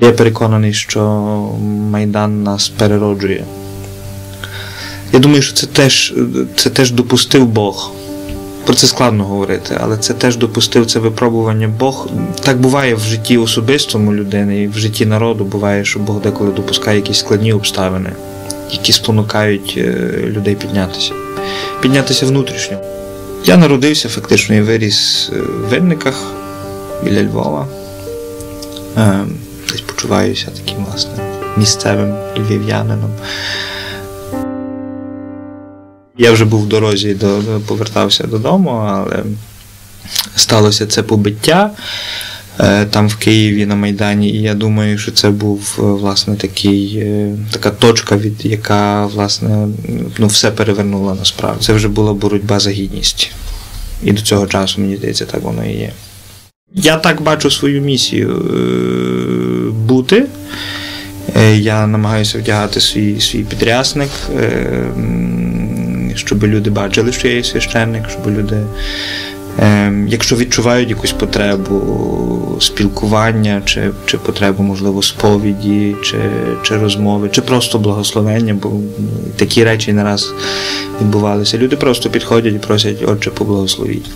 Я переконаний, що Майдан нас перероджує. Я думаю, що це теж, це теж допустив Бог. Про це складно говорити, але це теж допустив це випробування Бог. Так буває в житті особистому людини і в житті народу буває, що Бог деколи допускає якісь складні обставини, які спонукають е, людей піднятися. Піднятися внутрішньо. Я народився фактично і виріс е, в Винниках біля Львова. Почуваюся таким власне місцевим львів'янином. Я вже був в дорозі, до, повертався додому, але сталося це побиття е, там в Києві на Майдані, і я думаю, що це був е, власне такий, е, така точка, від яка власне ну, все перевернула насправді. Це вже була боротьба за гідність. І до цього часу, мені здається, так воно і є. Я так бачу свою місію бути. Я намагаюся вдягати свій свій підрясник щоб люди бачили, що я є священник, щоб люди, е, якщо відчувають якусь потребу спілкування, чи чи потребу, можливо, сповіді, чи чи розмови, чи просто благословення, бо такі речі не раз відбувалися. Люди просто підходять і просять, отче, поблагословіть.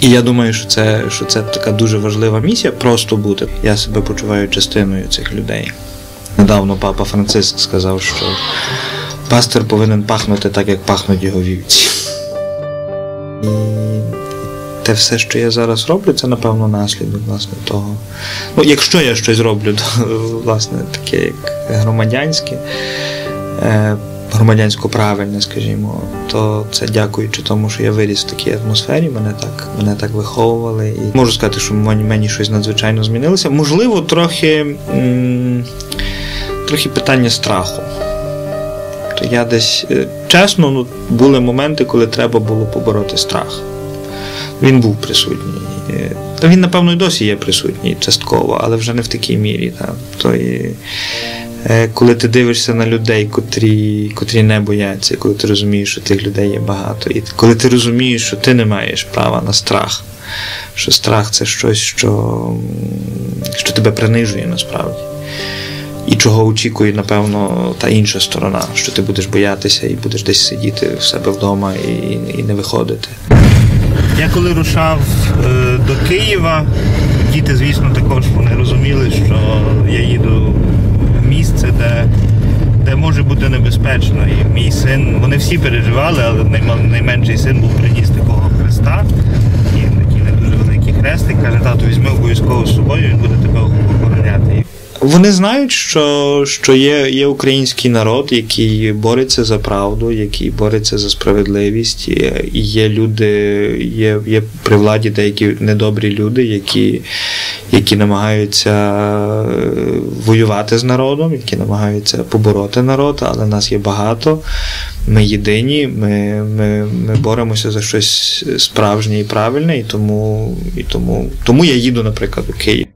І я думаю, що це що це така дуже важлива місія просто бути. Я себе почуваю частиною цих людей. Недавно папа Франциск сказав, що пастир повинен пахнути так, як пахнуть його вівці. І те все, що я зараз роблю, це, напевно, наслідок власне того. Ну, якщо я щось роблю, то власне таке, як громадянське, е, громадянсько правильне, скажімо, то це дякуючи тому, що я виріс в такій атмосфері, мене так мене так виховували. І можу сказати, що мені, щось надзвичайно змінилося. Можливо, трохи, м- трохи питання страху. То я десь е, чесно, ну, були моменти, коли треба було побороти страх. Він був присутній. Е, та він, напевно, і досі є присутній частково, але вже не в такій мірі. Та. То і, коли ти дивишся на людей, котрі котрі не бояться, коли ти розумієш, що тих людей є багато, і коли ти розумієш, що ти не маєш права на страх, що страх це щось, що, що тебе принижує насправді і чого очікує, напевно, та інша сторона, що ти будеш боятися і будеш десь сидіти в себе вдома і, і не виходити. Я коли рушав е, до Києва, діти, звісно, також вони розуміли, що я їду місце, де де може бути небезпечно. І мій син, вони всі переживали, але найменший син був приніс такого хреста. І такий не дуже великий хрестик, каже, тату, візьми обов'язково з собою, він буде тебе охороняти. Вони знають, що що є є український народ, який бореться за правду, який бореться за справедливість. Є люди, є є при владі деякі недобрі люди, які які намагаються е, воювати з народом, які намагаються побороти народ, але нас є багато. Ми єдині, ми ми, ми боремося за щось справжнє і правильне, і тому і тому, тому я їду, наприклад, у Київ.